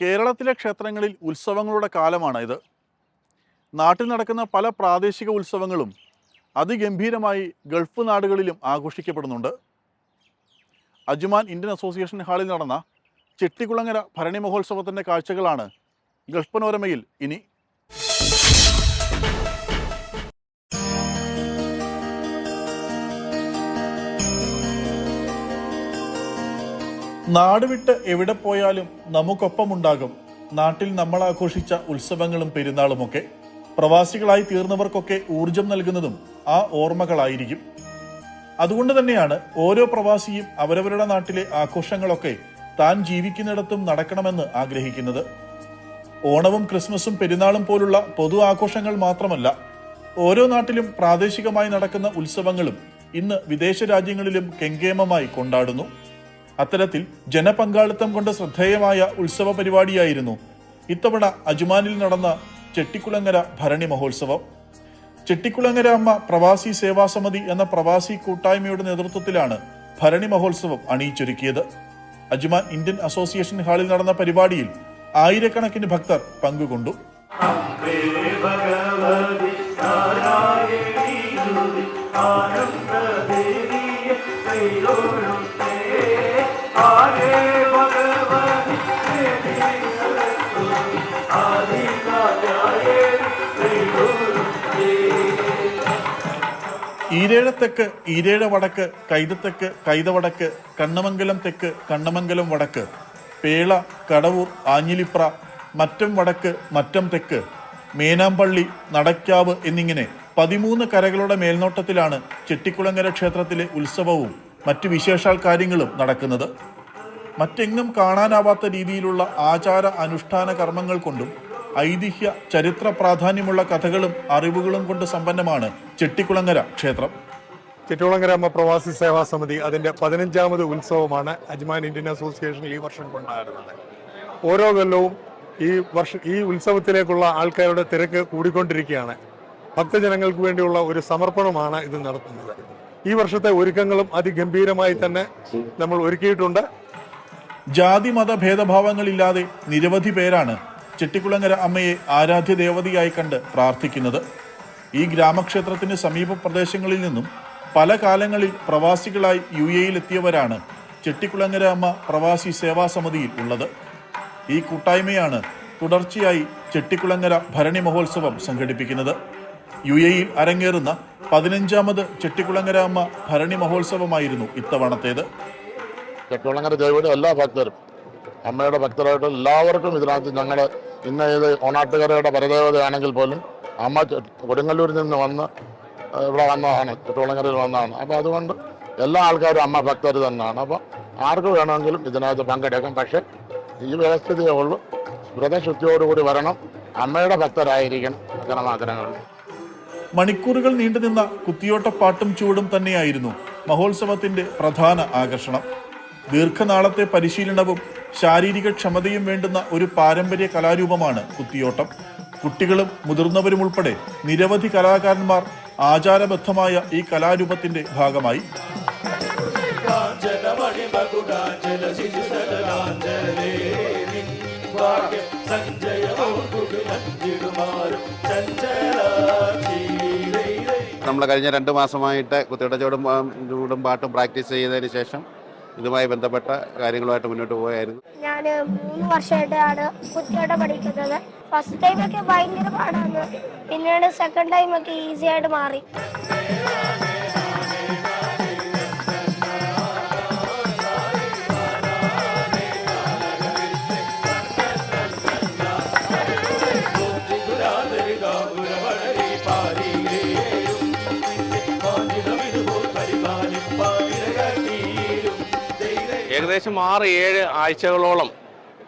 കേരളത്തിലെ ക്ഷേത്രങ്ങളിൽ ഉത്സവങ്ങളുടെ കാലമാണ് ഇത്. നാട്ടിൽ നടക്കുന്ന പല പ്രാദേശിക ഉത്സവങ്ങളും അതിഗംഭീരമായി ഗൾഫ് നാടുകളിലും ആഘോഷിക്കപ്പെടുന്നുണ്ട്. അജ്മാൻ ഇന്ത്യൻ അസോസിയേഷൻ ഹാളിൽ നടന്ന ചെട്ടിക്കുളങ്ങര ഭരണി മഹോത്സവത്തിന്റെ കാഴ്ചകളാണ് ഗൾഫ് പനോരമയിൽ ഇനി. നാട് വിട്ട് എവിടെ പോയാലും നമുക്കൊപ്പമുണ്ടാകും. നാട്ടിൽ നമ്മൾ ആഘോഷിച്ച ഉത്സവങ്ങളും പെരുന്നാളുമൊക്കെ പ്രവാസികളായി തീർന്നവർക്കൊക്കെ ഊർജം നൽകുന്നതും ആ ഓർമ്മകളായിരിക്കും. അതുകൊണ്ട് തന്നെയാണ് ഓരോ പ്രവാസിയും അവരവരുടെ നാട്ടിലെ ആഘോഷങ്ങളൊക്കെ താൻ ജീവിക്കുന്നിടത്തും നടക്കണമെന്ന് ആഗ്രഹിക്കുന്നത്. ഓണവും ക്രിസ്മസും പെരുന്നാളും പോലുള്ള പൊതു ആഘോഷങ്ങൾ മാത്രമല്ല ഓരോ നാട്ടിലും പ്രാദേശികമായി നടക്കുന്ന ഉത്സവങ്ങളും ഇന്ന് വിദേശ രാജ്യങ്ങളിലും കെങ്കേമമായി കൊണ്ടാടുന്നു. അത്തരത്തിൽ ജനപങ്കാളിത്തം കൊണ്ട് ശ്രദ്ധേയമായ ഉത്സവ പരിപാടിയായിരുന്നു ഇത്തവണ അജ്മാനിൽ നടന്ന ചെട്ടിക്കുളങ്ങര ഭരണി മഹോത്സവം. ചെട്ടിക്കുളങ്ങര അമ്മ പ്രവാസി സേവാ സമിതി എന്ന പ്രവാസി കൂട്ടായ്മയുടെ നേതൃത്വത്തിലാണ് ഭരണി മഹോത്സവം അണിയിച്ചൊരുക്കിയത്. അജ്മാൻ ഇന്ത്യൻ അസോസിയേഷൻ ഹാളിൽ നടന്ന പരിപാടിയിൽ ആയിരക്കണക്കിന് ഭക്തർ പങ്കുകൊണ്ടു. ഈരേഴ തെക്ക് ഈരേഴ വടക്ക് കൈതത്തെക്ക് കൈതവടക്ക് കണ്ണമംഗലം തെക്ക് കണ്ണമംഗലം വടക്ക് പേള കടവൂർ ആഞ്ഞിലിപ്ര മറ്റം വടക്ക് മറ്റം തെക്ക് മേനാമ്പള്ളി നടക്കാവ് എന്നിങ്ങനെ പതിമൂന്ന് കരകളുടെ മേൽനോട്ടത്തിലാണ് ചെട്ടിക്കുളങ്ങര ക്ഷേത്രത്തിലെ ഉത്സവവും മറ്റു വിശേഷാൽ കാര്യങ്ങളും നടക്കുന്നത്. മറ്റെങ്ങും കാണാനാവാത്ത രീതിയിലുള്ള ആചാര അനുഷ്ഠാന കർമ്മങ്ങൾ കൊണ്ടും ഐതിഹ്യ ചരിത്ര പ്രാധാന്യമുള്ള കഥകളും അറിവുകളും കൊണ്ട് സമ്പന്നമാണ് ചെട്ടിക്കുളങ്ങര ക്ഷേത്രം. ചെട്ടിക്കുളങ്ങര അമ്മ പ്രവാസി സേവാ സമിതി അതിന്റെ പതിനഞ്ചാമത് ഉത്സവമാണ് അജ്മാൻ ഇന്ത്യൻ അസോസിയേഷൻ ഈ വർഷം കൊണ്ടായിരുന്നത് ഓരോ കൊല്ലവും ഈ വർഷം ഈ ഉത്സവത്തിലേക്കുള്ള ആൾക്കാരുടെ തിരക്ക് കൂടിക്കൊണ്ടിരിക്കുകയാണ്. ഭക്തജനങ്ങൾക്ക് വേണ്ടിയുള്ള ഒരു സമർപ്പണമാണ് ഇത് നടത്തുന്നത്. ഈ വർഷത്തെ ഒരുക്കങ്ങളും അതിഗംഭീരമായി തന്നെ നമ്മൾ ഒരുക്കിയിട്ടുണ്ട്. ജാതി മത ഭേദഭാവങ്ങളില്ലാതെ നിരവധി പേരാണ് ചെട്ടിക്കുളങ്ങര അമ്മയെ ആരാധ്യ ദേവതയായി കണ്ട് പ്രാർത്ഥിക്കുന്നത് ഈ ഗ്രാമക്ഷേത്രത്തിന് സമീപ പ്രദേശങ്ങളിൽ നിന്നും പല കാലങ്ങളിൽ പ്രവാസികളായി യു എയിലെത്തിയവരാണ് ചെട്ടിക്കുളങ്ങര അമ്മ പ്രവാസി സേവാ സമിതിയിൽ ഉള്ളത്. ഈ കൂട്ടായ്മയാണ് തുടർച്ചയായി ചെട്ടിക്കുളങ്ങര ഭരണി മഹോത്സവം സംഘടിപ്പിക്കുന്നത്. യു എയിൽ അരങ്ങേറുന്ന പതിനഞ്ചാമത് ചെട്ടിക്കുളങ്ങര അമ്മ ഭരണി മഹോത്സവമായിരുന്നു ഇത്തവണത്തേത്. ചെട്ടിക്കുളങ്ങര ദേവിയുടെ എല്ലാ ഭക്തരും അമ്മയുടെ ഭക്തരായിട്ട് എല്ലാവർക്കും ഇതിനകത്ത് ഞങ്ങൾ ഇന്ന് ഇത് ഓണാട്ടുകരയുടെ പരദേവതയാണെങ്കിൽ പോലും അമ്മ കൊടുങ്ങല്ലൂരിൽ നിന്ന് വന്ന് ഇവിടെ വന്നതാണ് ചുറ്റുവളങ്ങരയിൽ വന്നതാണ്. അപ്പോൾ അതുകൊണ്ട് എല്ലാ ആൾക്കാരും അമ്മ ഭക്തർ തന്നെയാണ്. അപ്പോൾ ആർക്ക് വേണമെങ്കിലും ഇതിനകത്ത് പങ്കെടുക്കാം. പക്ഷേ ഈ വ്യവസ്ഥിതിയെ ഉള്ളൂ. വ്രതശുദ്ധിയോടുകൂടി വരണം. അമ്മയുടെ ഭക്തരായിരിക്കണം. ആഗ്രഹങ്ങൾ മണിക്കൂറുകൾ നീണ്ടുനിന്ന കുത്തിയോട്ടപ്പാട്ടും ചൂടും തന്നെയായിരുന്നു മഹോത്സവത്തിന്റെ പ്രധാന ആകർഷണം. ദീർഘനാളത്തെ പരിശീലനവും ശാരീരിക ക്ഷമതയും വേണ്ടുന്ന ഒരു പാരമ്പര്യ കലാരൂപമാണ് കുത്തിയോട്ടം. കുട്ടികളും മുതിർന്നവരും ഉൾപ്പെടെ നിരവധി കലാകാരന്മാർ ആചാരബദ്ധമായ ഈ കലാരൂപത്തിന്റെ ഭാഗമായി. നമ്മൾ കഴിഞ്ഞ രണ്ട് മാസമായിട്ട് കുത്തിയുടെ ചൂടും ചൂടും പാട്ടും പ്രാക്ടീസ് ചെയ്തതിന് ശേഷം ഇതുമായി ബന്ധപ്പെട്ട കാര്യങ്ങളുമായിട്ട് മുന്നോട്ട് പോവുകയായിരുന്നു. ഞാൻ മൂന്ന് വർഷമായിട്ടാണ് കുട്ടിയോടെ പഠിക്കുന്നത്. ഫസ്റ്റ് ടൈമൊക്കെ ഭയങ്കര പാടാണ്. പിന്നീട് സെക്കൻഡ് ടൈമൊക്കെ ഈസി ആയിട്ട് മാറി. ഏകദേശം ആറ് ഏഴ് ആഴ്ചകളോളം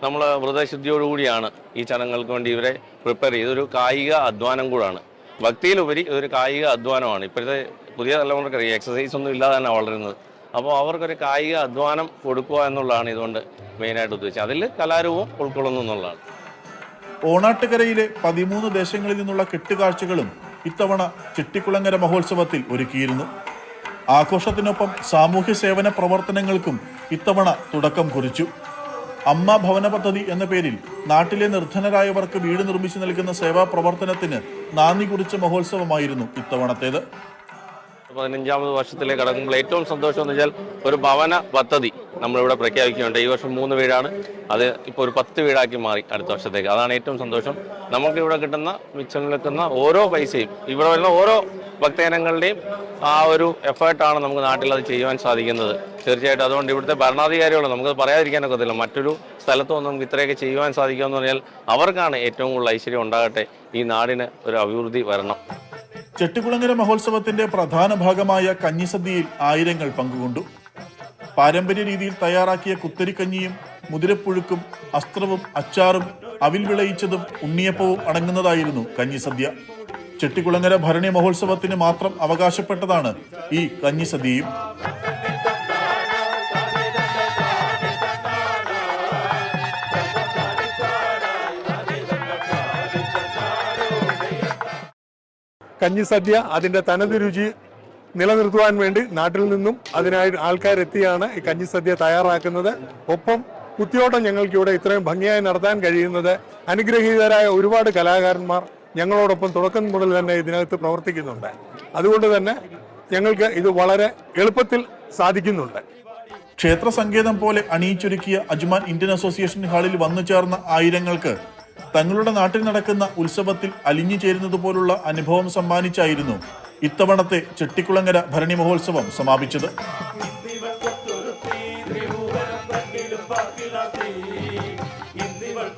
നമ്മൾ വ്രതശുദ്ധിയോടുകൂടിയാണ് ഈ ചടങ്ങുകൾക്ക് വേണ്ടി ഇവരെ പ്രിപ്പയർ ചെയ്ത് ഒരു കായിക അധ്വാനം കൂടാണ്. ഭക്തിയിലുപരി ഇതൊരു കായിക അധ്വാനമാണ്. ഇപ്പോഴത്തെ പുതിയ തലമുറയ്ക്ക് എക്സസൈസ് ഒന്നും ഇല്ലാതെ തന്നെ വളരുന്നത്. അപ്പോൾ അവർക്കൊരു കായിക അധ്വാനം കൊടുക്കുക എന്നുള്ളതാണ് ഇതുകൊണ്ട് മെയിനായിട്ട് ഉദ്ദേശിച്ചത്. അതിൽ കലാരൂപം ഉൾക്കൊള്ളുന്നു എന്നുള്ളതാണ്. ഓണാട്ടുകരയിലെ പതിമൂന്ന് ദേശങ്ങളിൽ നിന്നുള്ള കെട്ടുകാഴ്ചകളും ഇത്തവണ ചിട്ടിക്കുളങ്ങര മഹോത്സവത്തിൽ ഒരുക്കിയിരുന്നു. ആഘോഷത്തിനൊപ്പം സാമൂഹ്യ സേവന പ്രവർത്തനങ്ങൾക്കും ഇത്തവണ തുടക്കം കുറിച്ചു. അമ്മ ഭവന പദ്ധതി എന്ന പേരിൽ നാട്ടിലെ നിർധനരായവർക്ക് വീട് നിർമ്മിച്ചു നൽകുന്ന സേവാ പ്രവർത്തനത്തിന് നാന്ദി കുറിച്ച മഹോത്സവമായിരുന്നു ഇത്തവണത്തേത്. പതിനഞ്ചാമത് വർഷത്തിലേക്ക് കടക്കുമ്പോൾ ഏറ്റവും സന്തോഷം എന്ന് വെച്ചാൽ ഒരു ഭവന പദ്ധതി. നമ്മളിവിടെ പ്രഖ്യാപിക്കുന്നുണ്ട്. ഈ വർഷം മൂന്ന് വീടാണ്. അത് ഇപ്പോൾ ഒരു പത്ത് വീടാക്കി മാറി അടുത്ത വർഷത്തേക്ക്. അതാണ് ഏറ്റവും സന്തോഷം. നമുക്ക് ഇവിടെ കിട്ടുന്ന മിച്ചം നിൽക്കുന്ന ഓരോ പൈസയും ഇവിടെ വരുന്ന ഓരോ ഭക്തജനങ്ങളുടെയും ആ ഒരു എഫേർട്ടാണ് നമുക്ക് നാട്ടിൽ അത് ചെയ്യുവാൻ സാധിക്കുന്നത്. തീർച്ചയായിട്ടും അതുകൊണ്ട് ഇവിടുത്തെ ഭരണാധികാരികളും നമുക്ക് പറയാതിരിക്കാൻ ഒക്കത്തില്ല. മറ്റൊരു സ്ഥലത്തും നമുക്ക് ഇത്രയൊക്കെ ചെയ്യുവാൻ സാധിക്കുമെന്ന് പറഞ്ഞാൽ അവർക്കാണ് ഏറ്റവും കൂടുതൽ ഐശ്വര്യം ഉണ്ടാകട്ടെ. ഈ നാടിന് ഒരു അഭിവൃദ്ധി വരണം. ചെട്ടിക്കുളങ്ങര മഹോത്സവത്തിന്റെ പ്രധാന ഭാഗമായ കഞ്ഞിസദ്യയിൽ ആയിരങ്ങൾ പങ്കുകൊണ്ടു. പാരമ്പര്യ രീതിയിൽ തയ്യാറാക്കിയ കുത്തരിക്കഞ്ഞിയും മുതിരപ്പുഴുക്കും അസ്ത്രവും അച്ചാറും അവിൽ വിളയിച്ചതും ഉണ്ണിയപ്പവും അടങ്ങുന്നതായിരുന്നു കഞ്ഞിസദ്യ. ചെട്ടിക്കുളങ്ങര ഭരണി മഹോത്സവത്തിന് മാത്രം അവകാശപ്പെട്ടതാണ് ഈ കഞ്ഞിസദ്യയും. കഞ്ഞിസദ്യ അതിന്റെ തനത് രുചി നിലനിർത്തുവാൻ വേണ്ടി നാട്ടിൽ നിന്നും അതിനായി ആൾക്കാരെത്തിയാണ് ഈ കഞ്ഞി സദ്യ തയ്യാറാക്കുന്നത്. ഒപ്പം കുത്തിയോട്ടം ഞങ്ങൾക്ക് ഇവിടെ ഇത്രയും ഭംഗിയായി നടത്താൻ കഴിയുന്നത് അനുഗ്രഹീതരായ ഒരുപാട് കലാകാരന്മാർ ഞങ്ങളോടൊപ്പം തുടക്കം മുതൽ തന്നെ ഇതിനകത്ത് പ്രവർത്തിക്കുന്നുണ്ട്. അതുകൊണ്ട് തന്നെ ഞങ്ങൾക്ക് ഇത് വളരെ എളുപ്പത്തിൽ സാധിക്കുന്നുണ്ട്. ക്ഷേത്ര സങ്കേതം പോലെ അണിയിച്ചൊരുക്കിയ അജ്മാൻ ഇന്ത്യൻ അസോസിയേഷൻ ഹാളിൽ വന്നു ചേർന്ന ആയിരങ്ങൾക്ക് തങ്ങളുടെ നാട്ടിൽ നടക്കുന്ന ഉത്സവത്തിൽ അലിഞ്ഞു ചേരുന്നത് പോലുള്ള അനുഭവം സമ്മാനിച്ചായിരുന്നു ഇത്തവണത്തെ ചെട്ടിക്കുളങ്ങര ഭരണി മഹോത്സവം സമാപിച്ചത്. ഇന്നിവൾ